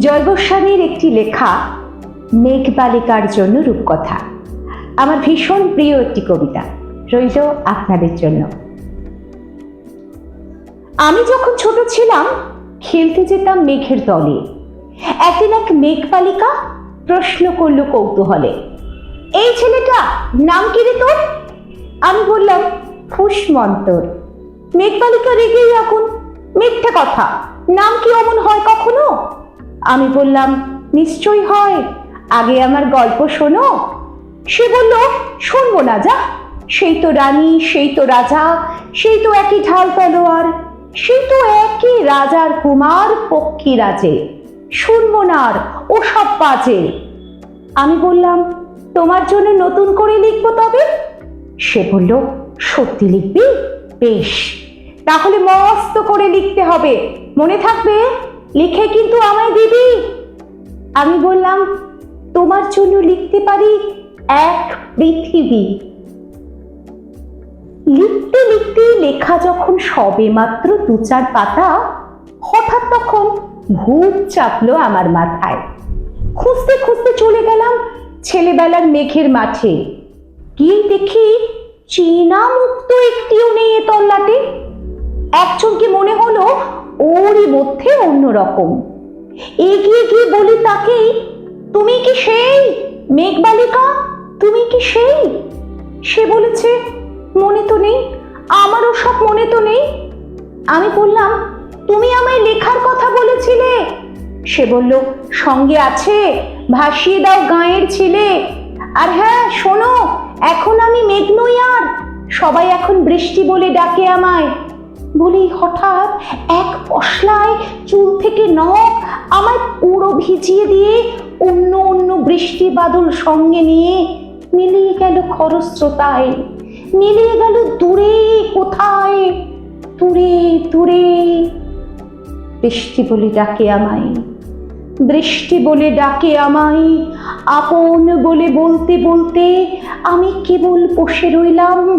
জয় গোস্বামীর একটি লেখা মেঘবালিকার জন্য রূপকথা। আমার ভীষণ প্রিয় একটি কবিতা। রইল আপনাদের জন্য। আমি যখন ছোট ছিলাম, খেলতে যেতাম মেঘের দলে। একদিন এক মেঘবালিকা প্রশ্ন করল কৌতূহলে, এই ছেলেটা, নাম কি রে তোর? আমি বললাম ফুসমন্তর মেঘবালিকা রেগেই রাখুন। মিথ্যে কথা। নাম কি অমন হয় কখনো? আমি বললাম, নিশ্চয়ই হয়। আগে আমার গল্প শোনো। সে বলল, শুনব না যা। সেই তো রানী, সেই তো রাজা, সেই তো একই ঢাল তলোয়ার, সেই তো একই রাজার কুমার পক্ষী রাজে। শুনব না আর, ও সব বাজে। আমি বললাম, তোমার জন্য নতুন করে লিখব তবে? সে বলল, সত্যি লিখবি? বেশ। তাহলে মস্ত করে লিখতে হবে। মনে থাকবে? লিখে কিন্তু আমায় দিবি। আমি বললাম, তোমার জন্য লিখতে পারি এক পৃথিবী। লিখতে লিখতে লেখা যখন সবে মাত্র দু চার পাতা, হঠাৎ তখন ভূত চাপলো আমার মাথায়। খুঁজতে খুঁজতে চলে গেলাম ছেলেবেলার মেঘের মাঠে। গিয়ে দেখি চীনা মুক্ত একটিও নেই এ তল্লাটে। একজনকে মনে হলো ওরই মধ্যে অন্যরকম। এগিয়ে গিয়ে বলি তাকে, তুমি কি সেই মেঘবালিকা? তুমি কি সেই? সে বলেছে, মনে তো নেই, আমারও সব মনে তো নেই। আমি বললাম, তুমি আমায় লেখার কথা বলেছিলে? সে বলল, সঙ্গে আছে, ভাসিয়ে দাও গাঁয়ের ছেলে। আর হ্যাঁ শোনো, এখন আমি মেঘ নই আর, সবাই এখন বৃষ্টি বলে ডাকে আমায়। বলেই হঠাৎ এক পশলায় চুল থেকে নখ আমায় পুরো ভিজিয়ে দিয়ে অন্য অন্য বৃষ্টি বাদল সঙ্গে নিয়ে মিলিয়ে গেল খরস্রোতায়। মিলিয়ে গেল দূরে কোথায়? দূরে দূরে। বৃষ্টি বলে ডাকে আমায়। বৃষ্টি বলে ডাকে আমায়। আপন বলে বলতে বলতে আমি কেবল বসে রইলাম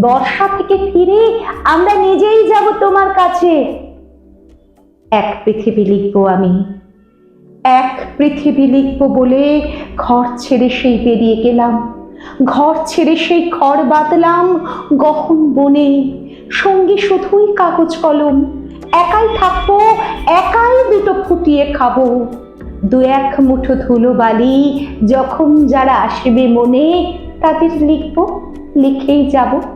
বর্ষা থেকে ফিরে আমরা নিজেই যাব তোমার কাছে। এক পৃথিবী লিখব আমি। এক পৃথিবী লিখব বলে ঘর ছেড়ে সেই বেরিয়ে গেলাম। ঘর ছেড়ে সেই ঘর বাঁধলাম গহন বনে। সঙ্গে শুধুই কাগজ কলম। একাই থাকব, একাই দুটো ফুটিয়ে খাব। দু এক মুঠো ধুলো বালি যখন যারা আসবে মনে, তাদের লিখব, লিখেই যাব।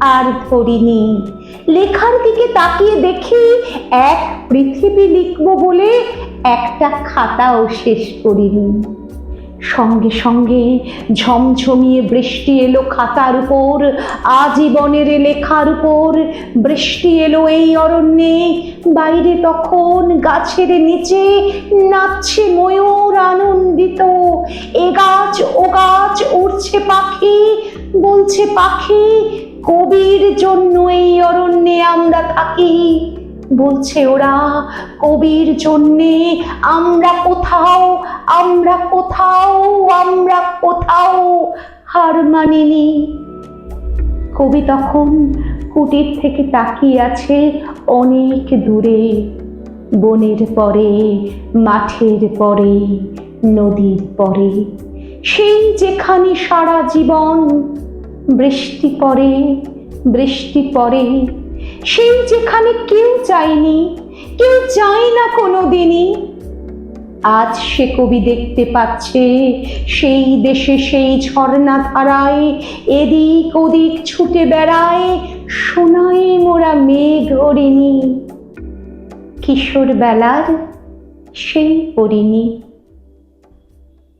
আর ধরিনি। লেখার দিকে তাকিয়ে দেখি এক পৃথিবী লিখব বলে একটা খাতাও শেষ করিনি। সঙ্গে সঙ্গে ঝমঝমিয়ে বৃষ্টি এলো খাতার উপর, আজীবনের লেখার উপর। বৃষ্টি এলো এই অরণ্যে, বাইরে তখন গাছের নিচে নাচছে ময়ূর আনন্দিত। এ গাছ, ও গাছ, উড়ছে পাখি, বলছে পাখি কবির জন্য এই অরণ্যে আমরা থাকি। বলছে ওরা, কবির জন্যে আমরা কোথাও আমরা কোথাও আমরা কোথাও হার মানিনি। কবি তখন কুটির থেকে তাকিয়ে আছে অনেক দূরে। বনের পরে, মাঠের পরে, নদীর পরে। সেই যেখানে সারা জীবন বৃষ্টি পড়ে বৃষ্টি পড়ে। সেই যেখানে কেউ চায়নি কেউ চায় না কোনো দিনই আজ সে কবি দেখতে পাচ্ছে, সেই দেশে সেই ঝর্ণা ধারায়, এদিক ওদিক ছুটে বেড়ায়, সোনায় মোরা মেঘ হরিণী কিশোর বেলার সেই পরিণী।